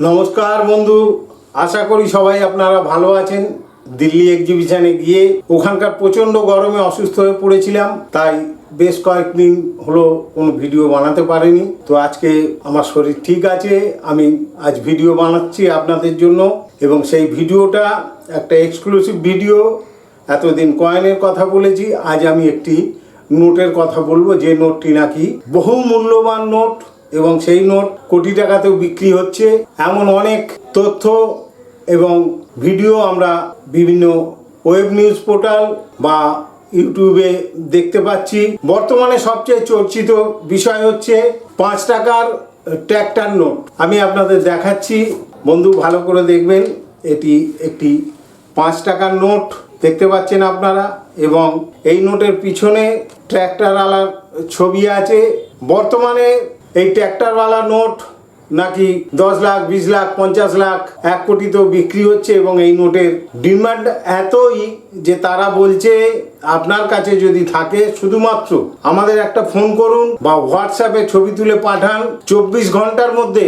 নমস্কার বন্ধু, আশা করি সবাই আপনারা ভালো আছেন। দিল্লি এক্সিবিশনে গিয়ে ওখানকার প্রচণ্ড গরমে অসুস্থ হয়ে পড়েছিলাম, তাই বেশ কয়েকদিন হলো কোনো ভিডিও বানাতে পারিনি। তো আজকে আমার শরীর ঠিক আছে, আমি আজ ভিডিও বানাচ্ছি আপনাদের জন্য এবং সেই ভিডিওটা একটা এক্সক্লুসিভ ভিডিও এতদিন কয়েনের কথা বলেছি, আজ আমি একটি নোটের কথা বলব, যে নোটটি নাকি বহু মূল্যবান নোট এবং সেই নোট কোটি টাকাতেও বিক্রি হচ্ছে। এমন অনেক তথ্য এবং ভিডিও আমরা বিভিন্ন ওয়েব নিউজ পোর্টাল বা ইউটিউবে দেখতে পাচ্ছি। বর্তমানে সবচেয়ে চর্চিত বিষয় হচ্ছে পাঁচ টাকার ট্র্যাক্টার নোট। আমি আপনাদের দেখাচ্ছি। বন্ধু, ভালো করে দেখবেন, এটি একটি পাঁচ টাকার নোট, দেখতে পাচ্ছেন আপনারা। এবং এই নোটের পিছনে ট্র্যাক্টরওয়ালার ছবি আছে। বর্তমানে এই ট্র্যাক্টরওয়ালা নোট নাকি দশ লাখ, বিশ লাখ, পঞ্চাশ লাখ, এক তো বিক্রি হচ্ছে এবং এই নোটের ডিমান্ড এতই যে তারা বলছে, আপনার কাছে যদি থাকে শুধুমাত্র আমাদের একটা ফোন করুন বা হোয়াটসঅ্যাপে ছবি তুলে পাঠান চব্বিশ ঘণ্টার মধ্যে।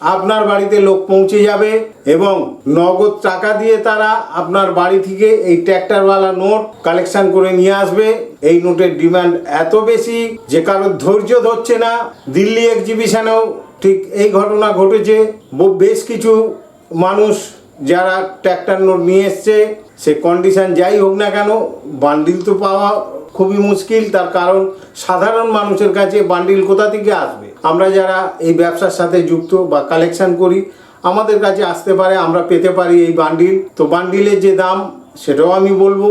আপনার বাড়িতে লোক পৌঁছে যাবে এবং নগদ টাকা দিয়ে তারা আপনার বাড়ি থেকে এই ট্র্যাক্টরওয়ালা নোট কালেকশন করে নিয়ে আসবে। এই নোটের ডিমান্ড এত বেশি যে কারোর ধৈর্য ধরছে না। দিল্লি এক্সিবিশনেও ঠিক এই ঘটনা ঘটেছে। বেশ কিছু মানুষ যারা ট্র্যাক্টর নোট নিয়ে এসছে, সে কন্ডিশন যাই হোক না কেন, বান্ডিল তো পাওয়া খুবই মুশকিল। তার কারণ সাধারণ মানুষের কাছে বান্ডিল কোথা থেকে আসবে? আমরা যারা এই ব্যবসার সাথে যুক্ত বা কালেকশন করি, আমাদের কাছে আসতে পারে, আমরা পেতে পারি এই বান্ডিল তো বান্ডিলের যে দাম, সেটাও আমি বলব।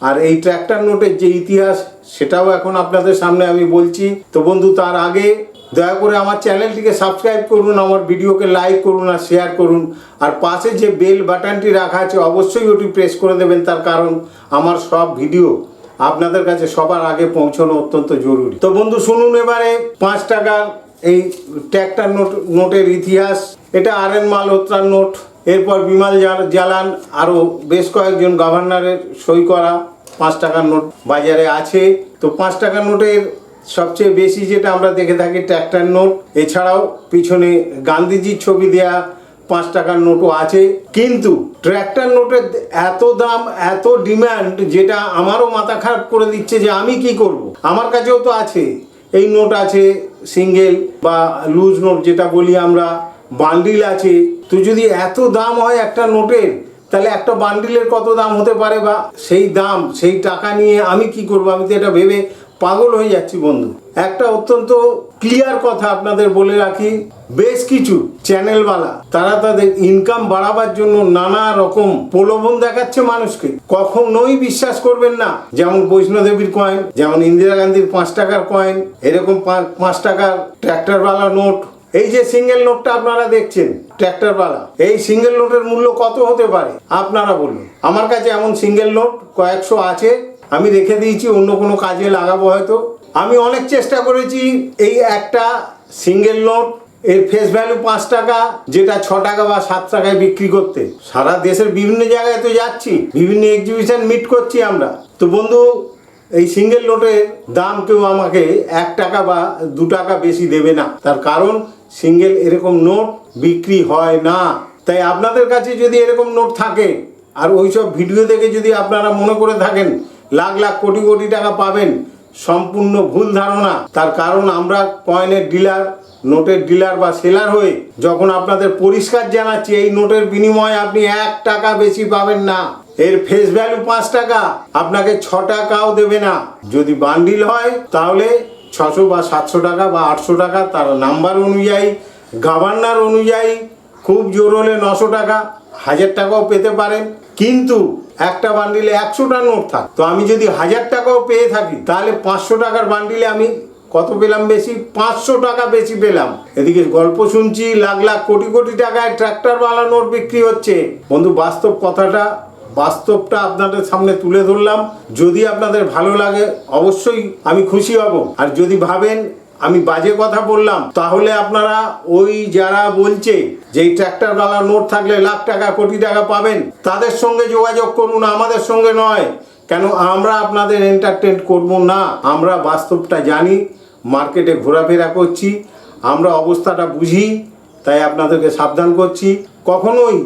আর এই ট্র্যাক্টর নোটের যে ইতিহাস, সেটাও এখন আপনাদের সামনে আমি বলছি। তো বন্ধু, তার আগে দয়া করে আমার চ্যানেলটিকে সাবস্ক্রাইব করুন, আমার ভিডিওকে লাইক করুন আর শেয়ার করুন। আর পাশে যে বেল বাটনটি রাখা আছে, অবশ্যই ওটি প্রেস করে দেবেন। তার কারণ, আমার সব ভিডিও আপনাদের কাছে সবার আগে পৌঁছানো অত্যন্ত জরুরি। তো বন্ধু, শুনুন এবারে, পাঁচ টাকার এই ট্র্যাক্টর নোট, নোটের ইতিহাস, এটা আর এন মালহোত্রার নোট, এরপর বিমাল জালান আরও বেশ কয়েকজন গভর্নরের সই করা পাঁচ টাকার নোট বাজারে আছে। তো পাঁচ টাকার নোটের সবচেয়ে বেশি যেটা আমরা দেখে থাকি ট্র্যাক্টর নোট, এছাড়াও পিছনে গান্ধীজির ছবি দেয়া পাঁচ টাকার নোটও আছে। কিন্তু ট্র্যাক্টর নোটের এত দাম, এত ডিম্যান্ড যেটা আমারও মাথা খারাপ করে দিচ্ছে যে আমি কি করব। আমার কাছেও তো আছে। এই নোট আছে সিঙ্গেল বা লুজ নোট যেটা বলি আমরা বান্ডিল আছে। তো যদি এত দাম হয় একটা নোটের তাহলে একটা বান্ডিলের কত দাম হতে পারে বা সেই দাম, সেই টাকা নিয়ে আমি কি করব? আমি তো এটা ভেবে পাগল হয়ে যাচ্ছি বন্ধু। একটা অত্যন্ত ক্লিয়ার কথা আপনাদের বলে রাখি। বেশ কিছু চ্যানেলওয়ালা, তারা তাদের ইনকাম বাড়াবার জন্য নানা রকম প্রলোভন দেখাচ্ছে মানুষকে। কখনোই বিশ্বাস করবেন না। যেমন বৈষ্ণোদেবীর কয়েন যেমন ইন্দিরা গান্ধীর পাঁচ টাকার কয়েন এরকম পাঁচ টাকার ট্র্যাক্টরওয়ালা নোট এই যে সিঙ্গেল নোটটা আপনারা দেখছেন ট্র্যাক্টরওয়ালা এই সিঙ্গেল নোটের মূল্য কত হতে পারে? আপনারা বলুন। আমার কাছে এমন সিঙ্গেল নোট কয়েকশো আছে। আমি রেখে দিয়েছি, অন্য কোনো কাজে লাগাবো হয়তো। আমি অনেক চেষ্টা করেছি এই একটা সিঙ্গেল নোট এর ফেস ভ্যালু পাঁচ টাকা, যেটা ছ টাকা বা সাত টাকায় বিক্রি করতে। সারা দেশের বিভিন্ন জায়গায় তো যাচ্ছি, বিভিন্ন এক্সিবিশন মিট করছি আমরা। তো বন্ধু, এই সিঙ্গেল নোটের দাম কেউ আমাকে এক টাকা বা দু টাকা বেশি দেবে না। তার কারণ সিঙ্গেল এরকম নোট বিক্রি হয় না। তাই আপনাদের কাছে যদি এরকম নোট থাকে, আর ওইসব ভিডিও দেখে যদি আপনারা মনে করে থাকেন লাখ লাখ কোটি কোটি টাকা পাবেন। সম্পূর্ণ ভুল ধারণা। তার কারণ আমরা কয়েনের ডিলার, নোটের ডিলার বা সেলার হয়ে যখন আপনাদের পরিষ্কার জানাচ্ছি, এই নোটের বিনিময়ে আপনি এক টাকা বেশি পাবেন না। এর ফেস ভ্যালু পাঁচ টাকা। আপনাকে ছ টাকাও দেবে না। যদি বান্ডিল হয়, তাহলে ছশো বা সাতশো টাকা বা আটশো টাকা তার নাম্বার অনুযায়ী গভর্নর অনুযায়ী খুব জোর হলে নশো টাকা, হাজার টাকাও পেতে পারেন। কিন্তু একটা বান্ডিলে একশোটা নোট থাক। তো আমি যদি হাজার টাকাও পেয়ে থাকি, তাহলে পাঁচশো টাকার বান্ডিলে আমি কত পেলাম বেশি? পাঁচশো টাকা বেশি পেলাম। এদিকে গল্প শুনছি, লাখ লাখ কোটি কোটি টাকায় ট্র্যাক্টরওয়ালা নোট বিক্রি হচ্ছে। বন্ধু, বাস্তব কথাটা, বাস্তবটা আপনাদের সামনে তুলে ধরলাম। যদি আপনাদের ভালো লাগে, অবশ্যই আমি খুশি হব। আর যদি ভাবেন আমি বাজে কথা বললাম, তাহলে আপনারা ওই যারা বলছে যে ট্র্যাক্টরওয়ালা নোট থাকলে লাখ টাকা, কোটি টাকা পাবেন, তাদের সঙ্গে যোগাযোগ করুন, আমাদের সঙ্গে নয়। কেন আমরা আপনাদের এন্টারটেন করব না? আমরা বাস্তবটা জানি মার্কেটে ঘোরাফেরা করছি, আমরা অবস্থাটা বুঝি, তাই আপনাদেরকে সাবধান করছি। কখনোই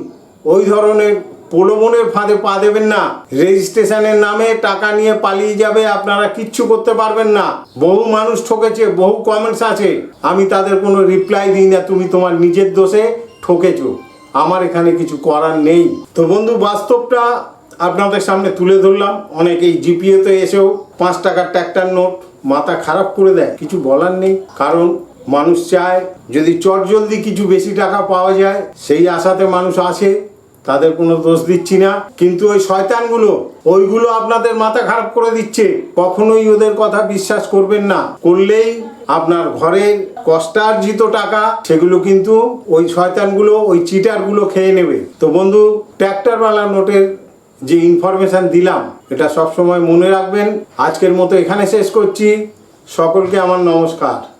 ওই ধরনের প্রলোভনের ফাঁদে পা দেবেন না। রেজিস্ট্রেশনের নামে টাকা নিয়ে পালিয়ে যাবে আপনারা কিচ্ছু করতে পারবেন না। বহু মানুষ ঠকেছে, বহু কমেন্টস আছে। আমি তাদের কোনো রিপ্লাই দিই না, তুমি তোমার নিজের দোষে ঠকেছো। আমার এখানে কিছু করার নেই। তো বন্ধু, বাস্তবটা আপনাদের সামনে তুলে ধরলাম। অনেকেই জিপিএতে এসেও পাঁচ টাকার ট্র্যাক্টর নোট মাথা খারাপ করে দেয়। কিছু বলার নেই। কারণ মানুষ চায়, যদি চট জলদি কিছু বেশি টাকা পাওয়া যায়, সেই আশাতে মানুষ আসে। তাদের কোনো দোষ দিচ্ছি না। কিন্তু ওই শয়তানগুলো, ওইগুলো আপনাদের মাথা খারাপ করে দিচ্ছে। কখনোই ওদের কথা বিশ্বাস করবেন না। করলেই আপনার ঘরের কষ্টার্জিত টাকা, সেগুলো কিন্তু ওই শয়তানগুলো, ওই চিটারগুলো খেয়ে নেবে। তো বন্ধু ট্র্যাক্টরওয়ালা নোটের যে ইনফরমেশন দিলাম, এটা সবসময় মনে রাখবেন। আজকের মতো এখানে শেষ করছি। সকলকে আমার নমস্কার।